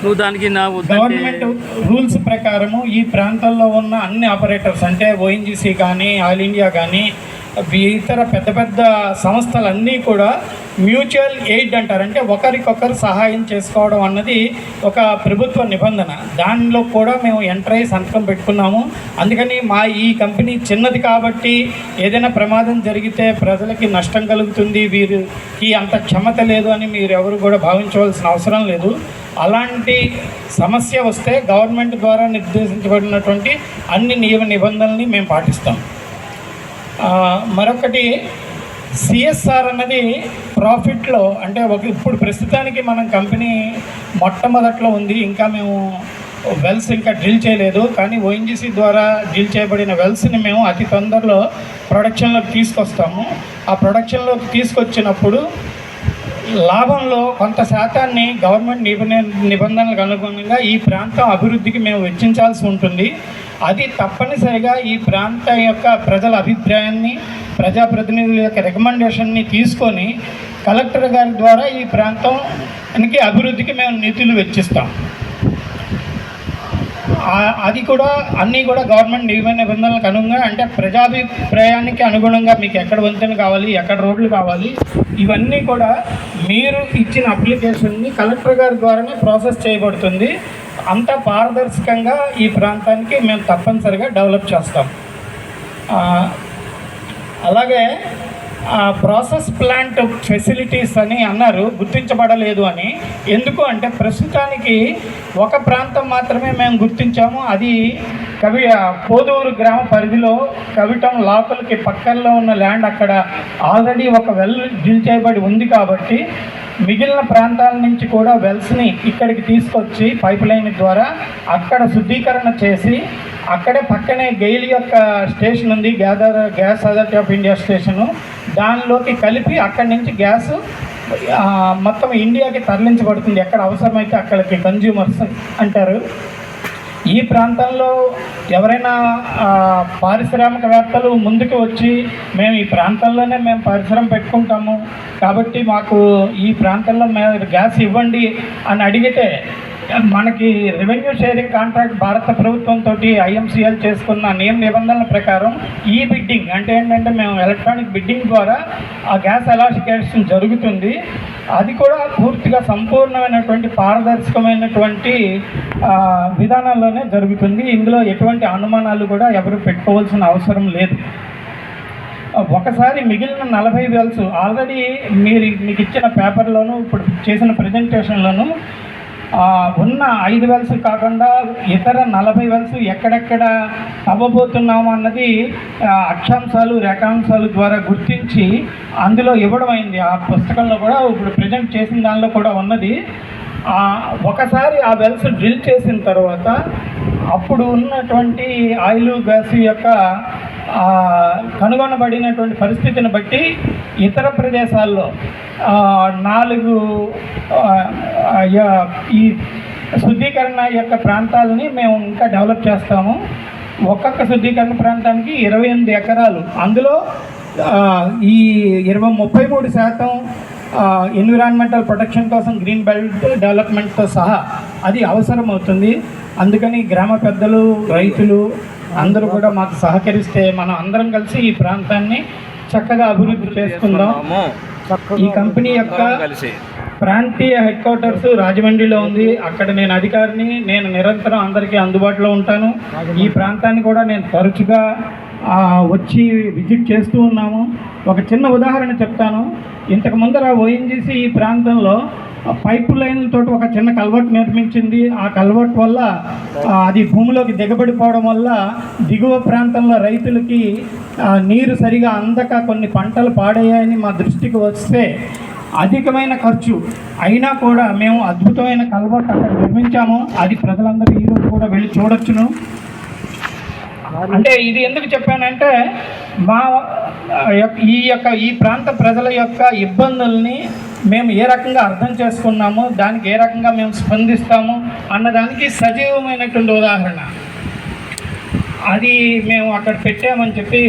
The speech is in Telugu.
నువ్వు దానికి నా గవర్నమెంట్ రూల్స్ ప్రకారము ఈ ప్రాంతాల్లో ఉన్న అన్ని ఆపరేటర్స్ అంటే ఓఎన్జీసీ కానీ ఆల్ ఇండియా కానీ ఇతర పెద్ద పెద్ద సంస్థలన్నీ కూడా మ్యూచువల్ ఎయిడ్ అంటారు. అంటే ఒకరికొకరు సహాయం చేసుకోవడం అన్నది ఒక ప్రభుత్వ నిబంధన. దానిలో కూడా మేము ఎంటర్ అయ్యి సంతకం పెట్టుకున్నాము. అందుకని మా ఈ కంపెనీ చిన్నది కాబట్టి ఏదైనా ప్రమాదం జరిగితే ప్రజలకి నష్టం కలుగుతుంది. వీరికి అంత క్షమత లేదు అని మీరు ఎవరు కూడా భావించవలసిన అవసరం లేదు. అలాంటి సమస్య వస్తే గవర్నమెంట్ ద్వారా నిర్దేశించబడినటువంటి అన్ని నియమ నిబంధనల్ని మేము పాటిస్తాం. మరొకటి సిఎస్ఆర్ అన్నది ప్రాఫిట్లో అంటే ఒక ఇప్పుడు ప్రస్తుతానికి మనం కంపెనీ మొట్టమొదట్లో ఉంది. ఇంకా మేము వెల్స్ ఇంకా డ్రిల్ చేయలేదు. కానీ ఓఎన్జీసీ ద్వారా డ్రిల్ చేయబడిన వెల్స్ని మేము అతి తొందరలో ప్రొడక్షన్లోకి తీసుకొస్తాము. ఆ ప్రొడక్షన్లోకి తీసుకొచ్చినప్పుడు లాభంలో కొంత శాతాన్ని గవర్నమెంట్ నిబంధ నిబంధనలకు అనుగుణంగా ఈ ప్రాంతం అభివృద్ధికి మేము వెచ్చించాల్సి ఉంటుంది. అది తప్పనిసరిగా ఈ ప్రాంతం యొక్క ప్రజల అభిప్రాయాన్ని ప్రజాప్రతినిధుల యొక్క రికమెండేషన్ని తీసుకొని కలెక్టర్ గారి ద్వారా ఈ ప్రాంతానికి అభివృద్ధికి మేము నిధులు వెచ్చిస్తాం. అది కూడా అన్నీ కూడా గవర్నమెంట్ నియమ నిబంధనలకు అనుగుణంగా అంటే ప్రజాభిప్రాయానికి అనుగుణంగా మీకు ఎక్కడ వంతెన కావాలి ఎక్కడ రోడ్లు కావాలి ఇవన్నీ కూడా మీరు ఇచ్చిన అప్లికేషన్ని కలెక్టర్ గారి ద్వారానే ప్రాసెస్ చేయబడుతుంది. అంత పారదర్శకంగా ఈ ప్రాంతానికి మేము తప్పనిసరిగా డెవలప్ చేస్తాం. అలాగే ప్రాసెస్ ప్లాంట్ ఫెసిలిటీస్ అని అన్నారు గుర్తించబడలేదు అని. ఎందుకు అంటే ప్రస్తుతానికి ఒక ప్రాంతం మాత్రమే మేము గుర్తించాము. అది కవి పోదూరు గ్రామ పరిధిలో కవిటం లోపలికి పక్కల్లో ఉన్న ల్యాండ్ అక్కడ ఆల్రెడీ ఒక వెల్ డిల్ చేయబడి ఉంది కాబట్టి మిగిలిన ప్రాంతాల నుంచి కూడా వెల్స్ని ఇక్కడికి తీసుకొచ్చి పైప్ లైన్ ద్వారా అక్కడ శుద్ధీకరణ చేసి అక్కడే పక్కనే గెయిల్ యొక్క స్టేషన్ ఉంది gather Gas Authority of India station. దానిలోకి కలిపి అక్కడి నుంచి గ్యాస్ మొత్తం ఇండియాకి తరలించబడుతుంది. ఎక్కడ అవసరమైతే అక్కడికి కన్జ్యూమర్స్ అంటారు. ఈ ప్రాంతంలో ఎవరైనా పారిశ్రామికవేత్తలు ముందుకు వచ్చి మేము ఈ ప్రాంతంలోనే మేము పరిశ్రమ పెట్టుకుంటాము. కాబట్టి మాకు ఈ ప్రాంతంలో మేము గ్యాస్ ఇవ్వండి అని అడిగితే మనకి రెవెన్యూ షేరింగ్ కాంట్రాక్ట్ భారత ప్రభుత్వంతో ఐఎంసీఎల్ చేసుకున్న నియమ నిబంధనల ప్రకారం ఈ బిడ్డింగ్ అంటే ఏంటంటే మేము ఎలక్ట్రానిక్ బిడ్డింగ్ ద్వారా ఆ గ్యాస్ అలాసికేషన్ జరుగుతుంది. అది కూడా పూర్తిగా సంపూర్ణమైనటువంటి పారదర్శకమైనటువంటి విధానాల్లోనే జరుగుతుంది. ఇందులో ఎటువంటి అనుమానాలు కూడా ఎవరు పెట్టుకోవాల్సిన అవసరం లేదు. ఒకసారి మిగిలిన నలభై వేల్స్ ఆల్రెడీ మీరు మీకు ఇచ్చిన పేపర్లోను ఇప్పుడు చేసిన ప్రజెంటేషన్లోను ఉన్న ఐదు వెల్స్ కాకుండా ఇతర నలభై వెల్స్ ఎక్కడెక్కడ అవ్వబోతున్నాము అన్నది అక్షాంశాలు రేఖాంశాలు ద్వారా గుర్తించి అందులో ఇవ్వడం అయింది. ఆ పుస్తకంలో కూడా ఇప్పుడు ప్రజెంట్ చేసిన దానిలో కూడా ఉన్నది. ఒకసారి ఆ వెల్స్ డ్రిల్ చేసిన తర్వాత అప్పుడు ఉన్నటువంటి ఆయిల్ గ్యాస్ యొక్క కనుగొనబడినటువంటి పరిస్థితిని బట్టి ఇతర ప్రదేశాల్లో నాలుగు ఈ శుద్ధీకరణ యొక్క ప్రాంతాలని మేము ఇంకా డెవలప్ చేస్తాము. ఒక్కొక్క శుద్ధీకరణ ప్రాంతానికి ఇరవై ఎనిమిది ఎకరాలు. అందులో ఈ ఇరవై ముప్పై మూడు శాతం ఎన్విరాన్మెంటల్ ప్రొటెక్షన్ కోసం గ్రీన్ బెల్ట్ డెవలప్మెంట్తో సహా అది అవసరం అవుతుంది అందుకని గ్రామ పెద్దలు రైతులు అందరూ కూడా మాకు సహకరిస్తే మనం అందరం కలిసి ఈ ప్రాంతాన్ని చక్కగా అభివృద్ధి చేసుకుందాం. ఈ కంపెనీ యొక్క ప్రాంతీయ హెడ్ క్వార్టర్స్ రాజమండ్రిలో ఉంది. అక్కడ నేను అధికారిని నేను నిరంతరం అందరికీ అందుబాటులో ఉంటాను. ఈ ప్రాంతాన్ని కూడా నేను తరచుగా వచ్చి విజిట్ చేస్తూ ఉన్నాము. ఒక చిన్న ఉదాహరణ చెప్తాను. ఇంతకు ముందర ఓఎన్జీసీ ఈ ప్రాంతంలో పైప్ లైన్లతో ఒక చిన్న కల్వర్ట్ నిర్మించింది. ఆ కల్వర్ట్ వల్ల అది భూమిలోకి దిగబడిపోవడం వల్ల దిగువ ప్రాంతంలో రైతులకి నీరు సరిగా అందక కొన్ని పంటలు పాడయ్యాయని మా దృష్టికి వస్తే అధికమైన ఖర్చు అయినా కూడా మేము అద్భుతమైన కల్వర్ట్ అక్కడ నిర్మించాము. అది ప్రజలందరూ ఈరోజు కూడా వెళ్ళి చూడొచ్చును. అంటే ఇది ఎందుకు చెప్పానంటే మా యొక్క- ఈ యొక్క ఈ ప్రాంత ప్రజల యొక్క ఇబ్బందుల్ని మేము ఏ రకంగా అర్థం చేసుకున్నాము దానికి ఏ రకంగా మేము స్పందిస్తాము అన్నదానికి సజీవమైనటువంటి ఉదాహరణ. అది మేము అక్కడ పెట్టామని చెప్పి